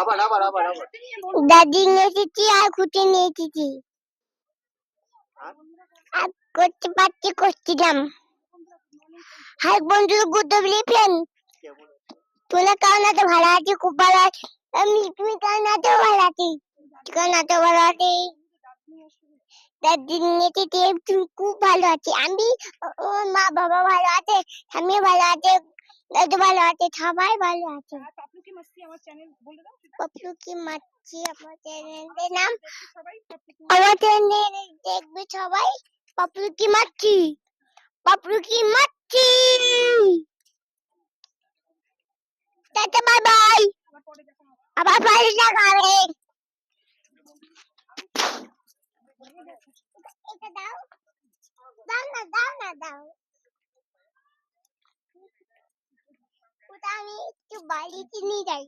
আবার আবার আবার আবার। দাদি নিয়ে এসেছি আর খুঁটে নিয়ে এসেছি আর? করতে পারছি করছিলাম। বন্ধু গুড তোরা কেমন আছো? ভালো আছি খুব ভালো আছি। আমি তুমি কেমন আছো? ভালো আছি। কেমন আছো? ভালো আছি। দাদি নিয়ে এসেছি তুমি খুব ভালো আছি। আমি ও- ওর মা বাবা ভালো আছে আমি ভালো আছে। দাদু ভালো আছে সবাই ভালো আছে। কি মাসি আমার চ্যানেল বলে দাও সেটা পপলু কি মাছি আমার চ্যানেলের নাম দেখবে সবাই পাপলু কি আমার চ্যানেল দেখবে সবাই পপলু কি মাছি পপলু কি মাছি টাটা বাই বাই আবার পরে দেখা হবে আমি একটু বাইরে নিয়ে যাই।